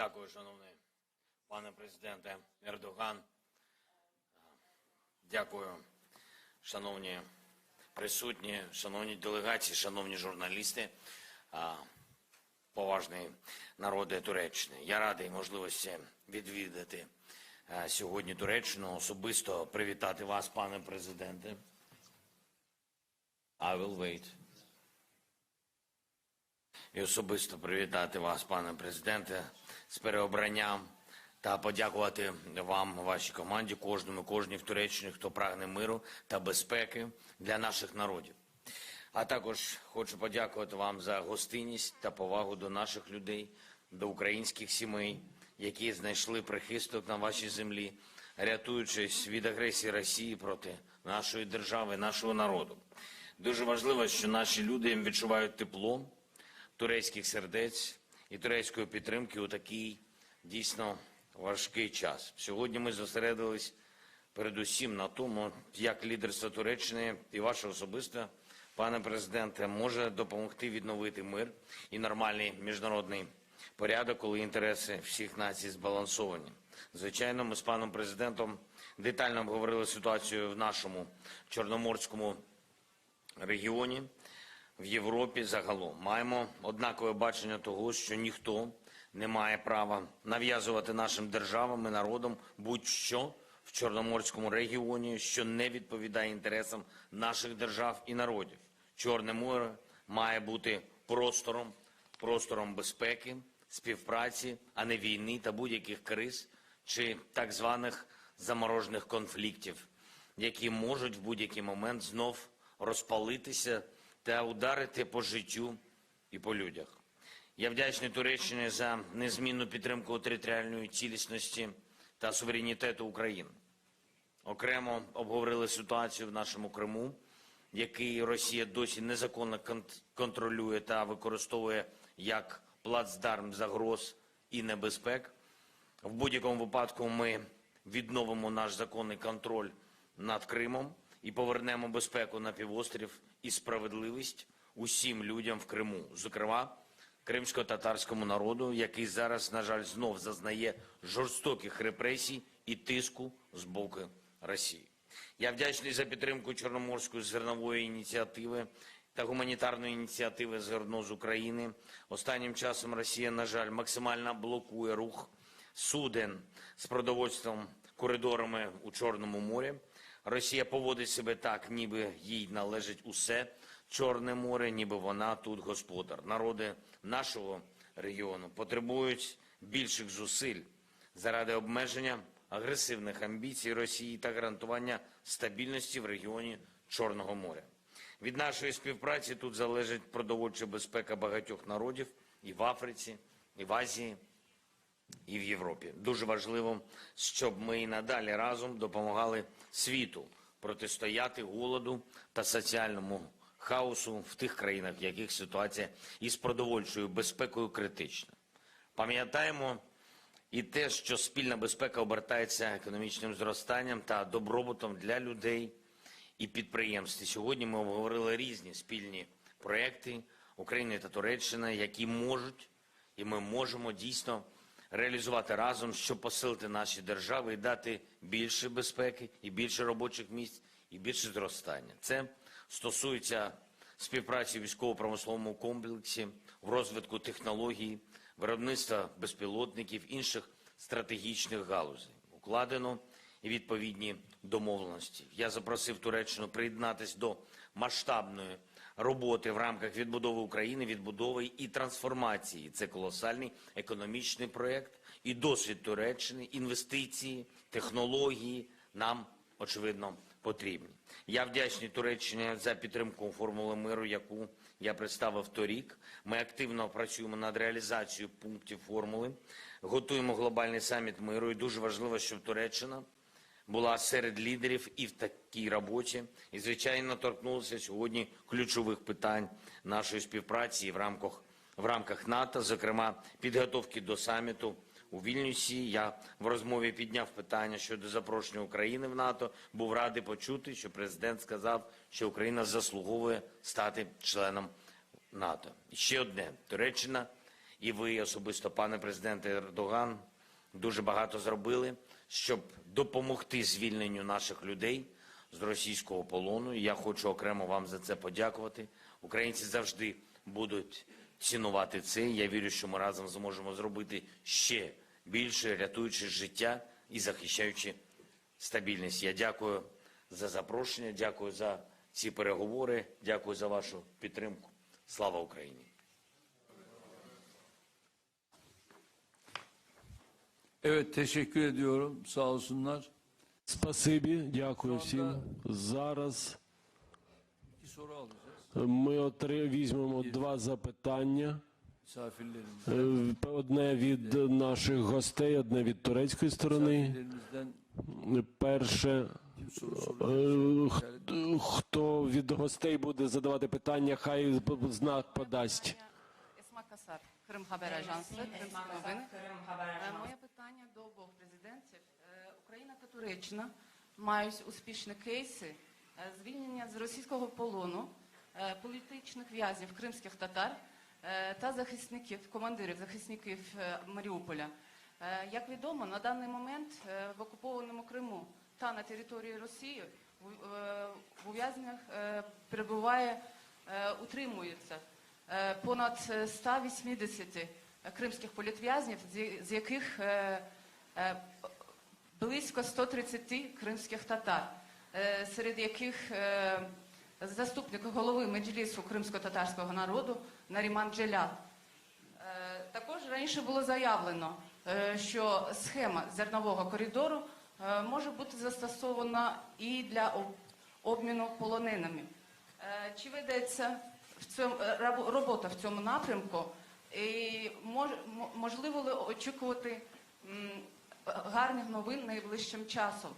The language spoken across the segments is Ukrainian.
Дякую, шановний пане президенте Ердоган. Дякую, шановні присутні, шановні делегації, шановні журналісти, а, поважний народи Туреччини. Я радий можливості відвідати сьогодні Туреччину, особисто привітати вас, пане президенте. I will wait. І особисто привітати вас, пане президенте, з переобранням та подякувати вам, вашій команді, кожному, кожній в Туреччині, хто прагне миру та безпеки для наших народів. А також хочу подякувати вам за гостинність та повагу до наших людей, до українських сімей, які знайшли прихисток на вашій землі, рятуючись від агресії Росії проти нашої держави, нашого народу. Дуже важливо, що наші люди відчувають тепло турецьких сердець і турецької підтримки у такий дійсно важкий час. Сьогодні ми зосередились передусім на тому, як лідерство Туреччини і ваше особисте, пане президенте, може допомогти відновити мир і нормальний міжнародний порядок, коли інтереси всіх націй збалансовані. Звичайно, ми з паном президентом детально обговорили ситуацію в нашому чорноморському регіоні в Європі загалом. Маємо однакове бачення того, що ніхто не має права нав'язувати нашим державам і народам будь-що в Чорноморському регіоні, що не відповідає інтересам наших держав і народів. Чорне море має бути простором, простором безпеки, співпраці, а не війни та будь-яких криз чи так званих заморожених конфліктів, які можуть в будь-який момент знов розпалитися та ударити по життю і по людях. Я вдячний Туреччині за незмінну підтримку територіальної цілісності та суверенітету України. Окремо обговорили ситуацію в нашому Криму, який Росія досі незаконно контролює та використовує як плацдарм загроз і небезпек. В будь-якому випадку ми відновимо наш законний контроль над Кримом і повернемо безпеку на півострів і справедливість усім людям в Криму, зокрема кримсько-татарському народу, який зараз, на жаль, знов зазнає жорстоких репресій і тиску з боку Росії. Я вдячний за підтримку Чорноморської зернової ініціативи та гуманітарної ініціативи зерно з України. Останнім часом Росія, на жаль, максимально блокує рух суден з продовольством коридорами у Чорному морі. Росія поводить себе так, ніби їй належить усе Чорне море, ніби вона тут господар. Народи нашого регіону потребують більших зусиль заради обмеження агресивних амбіцій Росії та гарантування стабільності в регіоні Чорного моря. Від нашої співпраці тут залежить продовольча безпека багатьох народів і в Африці, і в Азії, і в Європі. Дуже важливо, щоб ми і надалі разом допомагали світу протистояти голоду та соціальному хаосу в тих країнах, в яких ситуація із продовольчою безпекою критична. Пам'ятаємо і те, що спільна безпека обертається економічним зростанням та добробутом для людей і підприємств. І сьогодні ми обговорили різні спільні проекти України та Туреччини, які можуть і ми можемо дійсно реалізувати разом, щоб посилити наші держави і дати більше безпеки, і більше робочих місць, і більше зростання. Це стосується співпраці в військово-промисловому комплексі, в розвитку технологій, виробництва безпілотників, інших стратегічних галузей. Укладено і відповідні домовленості. Я запросив Туреччину приєднатися до масштабної роботи в рамках відбудови України, відбудови і трансформації. Це колосальний економічний проєкт і досвід Туреччини, інвестиції, технології нам, очевидно, потрібні. Я вдячний Туреччині за підтримку формули миру, яку я представив торік. Ми активно працюємо над реалізацією пунктів формули, готуємо глобальний саміт миру. І дуже важливо, щоб Туреччина була серед лідерів і в такій роботі, і звичайно торкнулася сьогодні ключових питань нашої співпраці в рамках в рамках НАТО, зокрема підготовки до саміту у Вільнюсі. Я в розмові підняв питання щодо запрошення України в НАТО. Був радий почути, що президент сказав, що Україна заслуговує стати членом НАТО. Ще одне Туреччина і ви особисто, пане президенте Ердоган, дуже багато зробили, щоб допомогти звільненню наших людей з російського полону. І я хочу окремо вам за це подякувати. Українці завжди будуть цінувати це. Я вірю, що ми разом зможемо зробити ще більше, рятуючи життя і захищаючи стабільність. Я дякую за запрошення, дякую за ці переговори, дякую за вашу підтримку. Слава Україні! Evet teşekkür ediyorum. Sağ olsunlar. Спасибі, дякую всім. Зараз İki soru alacağız ми отри... візьмемо два запитання. Е, Одне від наших гостей, одне від турецької сторони. Misafirlerimizden Перше, kim soru е, х- хто від гостей буде задавати питання, хай знак подасть. Esma Kasar, Kırım Новини. Е, Моє питання до обох президентів. Е, Україна та Туреччина мають успішні кейси е, звільнення з російського полону е, політичних в'язнів кримських татар та захисників, командирів захисників Маріуполя. Як відомо, на даний момент в окупованому Криму та на території Росії в- ув'язнях перебуває, утримується понад е, 180 кримських політв'язнів, з- яких е, е, близько 130 кримських татар, серед яких заступник голови Меджлісу кримсько-татарського народу Наріман Джелят. Також раніше було заявлено, що схема зернового коридору може бути застосована і для обміну полоненими. Чи ведеться в цьому е, робота в цьому напрямку? І мож- можливо ли очікувати гарних новин найближчим часом?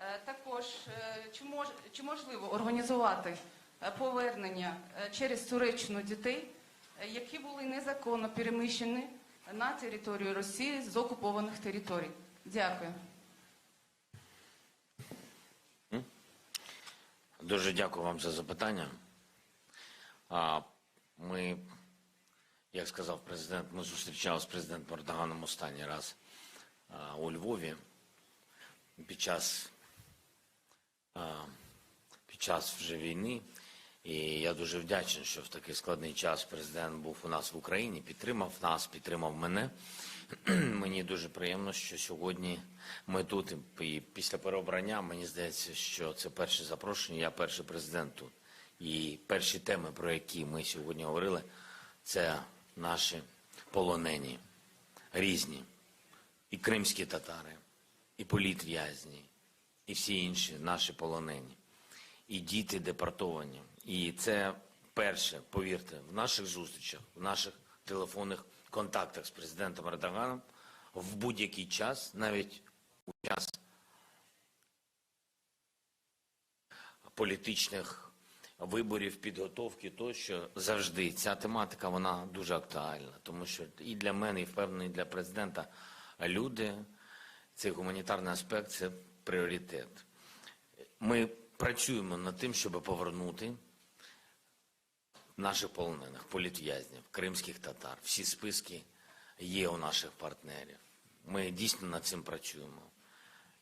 Е, Також е, чи, мож, чи можливо організувати повернення через Туреччину дітей, які були незаконно переміщені на територію Росії з окупованих територій? Дякую. Дуже дякую вам за запитання. Ми, як сказав президент, ми зустрічалися з президентом Ердоганом останній раз у Львові під час, під час вже війни. І я дуже вдячний, що в такий складний час президент був у нас в Україні, підтримав нас, підтримав мене. Мені дуже приємно, що сьогодні ми тут і після переобрання мені здається, що це перше запрошення, я перший президент тут. І перші теми, про які ми сьогодні говорили, це наші полонені, різні, і кримські татари, і політв'язні, і всі інші наші полонені, і діти депортовані. І це перше, повірте, в наших зустрічах, в наших телефонних контактах з президентом Ердоганом в будь-який час, навіть у час політичних виборів, підготовки тощо завжди ця тематика вона дуже актуальна, тому що і для мене, і впевнений для президента люди, цей гуманітарний аспект це пріоритет. Ми працюємо над тим, щоб повернути наших полонених, політв'язнів, кримських татар. Всі списки є у наших партнерів. Ми дійсно над цим працюємо.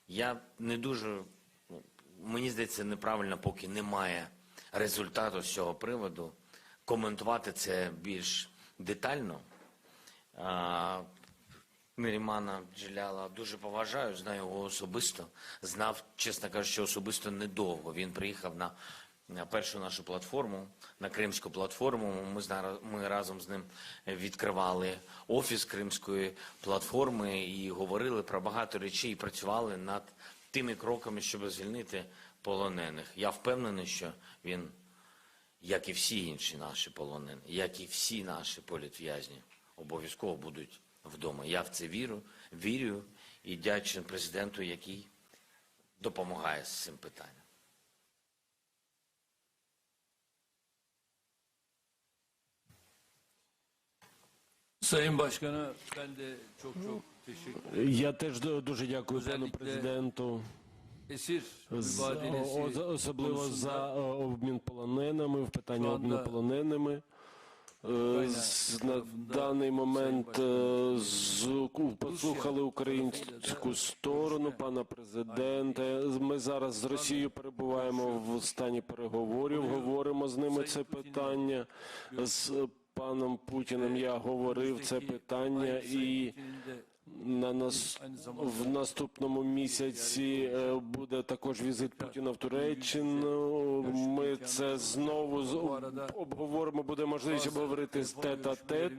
Я не дуже, ну, мені здається, неправильно, поки немає результату з цього приводу, коментувати це більш детально. Мірімана Джеляла дуже поважаю, знаю його особисто. Знав, чесно кажучи, особисто недовго. Він приїхав на, першу нашу платформу, на кримську платформу. Ми, ми разом з ним відкривали офіс кримської платформи і говорили про багато речей, і працювали над тими кроками, щоб звільнити полонених. Я впевнений, що він, як і всі інші наші полонені, як і всі наші політв'язні, обов'язково будуть вдома. Я в це вірю, вірю і дячен президенту, який допомагає з цим питанням. Sayın Başkan'a ben de çok çok teşekkür ederim. Я теж дуже дякую пану президенту, з- о- о- особливо за е, обмін полоненими, в питанні обміну полоненими. Е, з- На даний момент е, з- послухали українську сторону пана президента. Ми зараз з Росією перебуваємо в стані переговорів. Говоримо з ними це питання. З паном Путіним я говорив це питання і на нас в наступному місяці е, буде також візит Путіна в Туреччину. Ми це знову з- обговоримо. Буде можливість обговорити з тет-а-тет.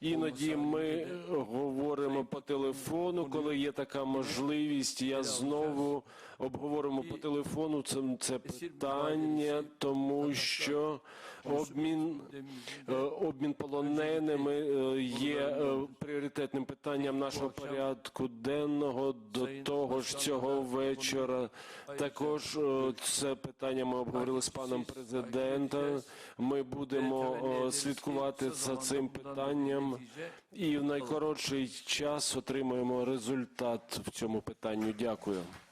Іноді ми говоримо по телефону, коли є така можливість. Я знову обговоримо по телефону це, це питання, тому що обмін. Е, Обмін полоненими е, є пріоритетним питанням нашого порядку денного. До того ж, цього вечора також е, це питання ми обговорили з паном президентом. Ми будемо е, слідкувати за цим питанням і в найкоротший час отримаємо результат в цьому питанні. Дякую.